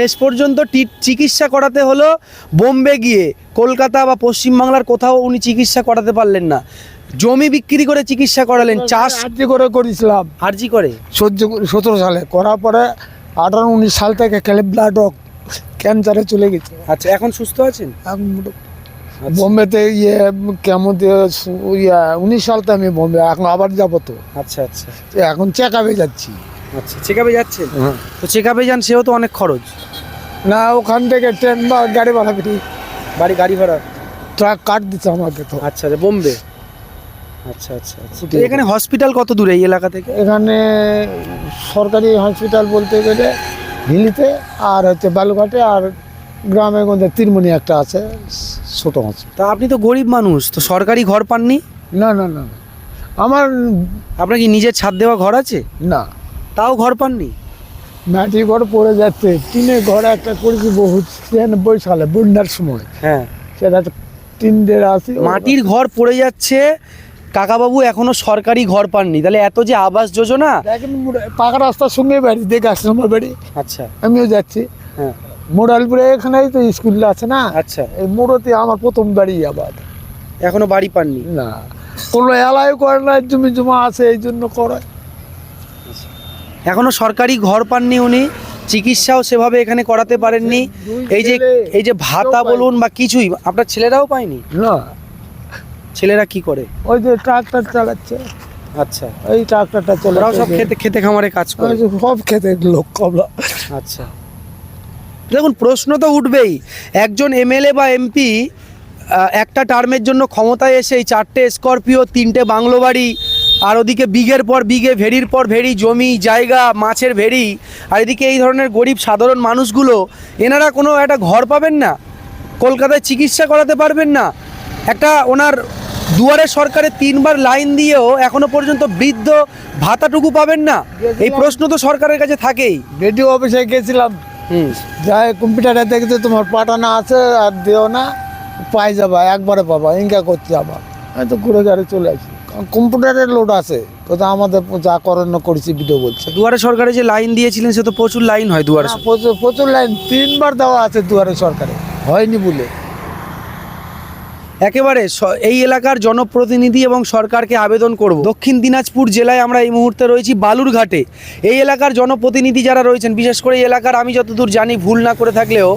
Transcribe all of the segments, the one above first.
শেষ পর্যন্ত চিকিৎসা করাতে হলো বোম্বে গিয়ে। কলকাতা বা পশ্চিমবাংলার কোথাও উনি চিকিৎসা করাতে পারলেন না। জমি বিক্রি করে চিকিৎসা করালেন চাষ আর্জি করে করেছিলাম। আরজি করে? সহ্য সতেরো সালে। করার পরে আঠারো উনিশ সাল থেকে খেলে ব্লাড ক্যান্সারে চলে গেছে। আচ্ছা এখন সুস্থ আছেন? এখন মোটামুটি বোম্বেতে ইয়ে কেমন ইয়ে উনিশ সাল তো আমি বোম্বে এখন আবার যাব তো। আচ্ছা আচ্ছা। এখন চেক আপে যাচ্ছি। আচ্ছা চেক আপে যাচ্ছেন তো চেক আপে যান সেও তো অনেক খরচ। না ওখান থেকে ট্রেন বা গাড়ি ভাড়া করি বাড়ি গাড়ি ভাড়া? ট্রাক কাট দিচ্ছে আমাকে তো। আচ্ছা আচ্ছা বোম্বে? আচ্ছা আচ্ছা আচ্ছা। তো এখানে হসপিটাল কত দূরে এই এলাকা থেকে? এখানে সরকারি হসপিটাল বলতে গেলে হিলিতে আর হচ্ছে বালুঘাটে আর গ্রামের মধ্যে তিরমণি একটা আছে ছোট হসপিটাল তা আপনি তো গরিব মানুষ তো সরকারি ঘর পাননি? না না না না। আমার আপনার কি নিজের ছাদ দেওয়া ঘর আছে? না। তাও ঘর পাননি? মাটি ঘর পড়ে যাচ্ছে। টিনের ঘর একটা করেছি বহু ছিয়ানব্বই সালে বন্যার সময়। হ্যাঁ। সেটা টিন দিয়ে আছে। মাটির ঘর পড়ে যাচ্ছে কাকাবাবু এখনও সরকারি ঘর পাননি। তাহলে এত যে আবাস যোজনা। পাকা রাস্তার সঙ্গে বাড়ি দেখে আসছে আমার বাড়ি। আচ্ছা। আমিও যাচ্ছি। হ্যাঁ। মোড়ালপুরে এখানেই তো স্কুল আছে না? আচ্ছা। এই মোড়তে আমার প্রথম বাড়ি আবার। এখনও বাড়ি পাননি? না। কোনো এলাই করে না জমি জমা আছে এই জন্য করে এখনও সরকারি ঘর পাননি উনি চিকিৎসাও সেভাবে এখানে করাতে পারেননি। এই যে এই যে ভাতা বলুন বা কিছুই আপনার ছেলেরাও পায়নি? না। ছেলেরা কি করে? ওই যে ট্রাক্টর চালাচ্ছে। আচ্ছা। এই ট্রাক্টরটা চলে ওরাও সব খেতে খেতে খামারে কাজ করে। সব খেতে লোক কমলা আচ্ছা। দেখুন প্রশ্ন তো উঠবেই। একজন এমএলএ বা এমপি একটা টার্মের জন্য ক্ষমতায় এসে এই চারটে স্করপিও তিনটে বাংলো বাড়ি আর ওদিকে বিঘের পর বিঘে ভেড়ির পর ভেড়ি জমি জায়গা মাছের ভেড়ি। আর এদিকে এই ধরনের গরিব সাধারণ মানুষগুলো এনারা কোনো একটা ঘর পাবেন না কলকাতায় চিকিৎসা করাতে পারবেন না। একটা ওনার দুয়ারে সরকারের তিনবার লাইন দিয়েও এখনও পর্যন্ত বৃদ্ধ ভাতাটুকু পাবেন না। এই প্রশ্ন তো সরকারের কাছে থাকেই। বিডিও অফিসে গেছিলাম। যাই কম্পিউটারে দেখতে তোমার পাঠানো আছে আর দিও না পাই যাবা একবারে পাবা ইনকা করতে যাবা। আমি তো ঘুরে গাড়ি চলে আসি। কম্পিউটারের লোড আছে কোথাও আমাদের যা করণ করেছি ভিডিও বলছে। দুয়ারে সরকারে যে লাইন দিয়েছিলেন সে তো প্রচুর লাইন হয় দুয়ারে প্রচুর প্রচুর লাইন তিনবার দেওয়া আছে দুয়ারে সরকারে হয়নি বলে। একেবারে এই এলাকার জনপ্রতিনিধি এবং সরকারকে আবেদন করব। দক্ষিণ দিনাজপুর জেলায় আমরা এই মুহূর্তে রয়েছি বালুরঘাটে। এই এলাকার জনপ্রতিনিধি যারা রয়েছেন বিশেষ করে এই এলাকার আমি যতদূর জানি ভুল না করে থাকলেও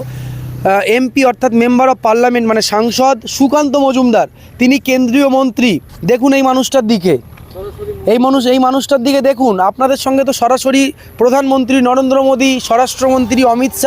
এমপি অর্থাৎ মেম্বার অফ পার্লামেন্ট মানে সাংসদ সুকান্ত মজুমদার, তিনি কেন্দ্রীয় মন্ত্রী। দেখুন এই মানুষটার দিকে। এই মানুষ এই মানুষটার দিকে দেখুন। আপনাদের সঙ্গে তো সরাসরি প্রধানমন্ত্রী নরেন্দ্র মোদী, স্বরাষ্ট্রমন্ত্রী অমিত শাহ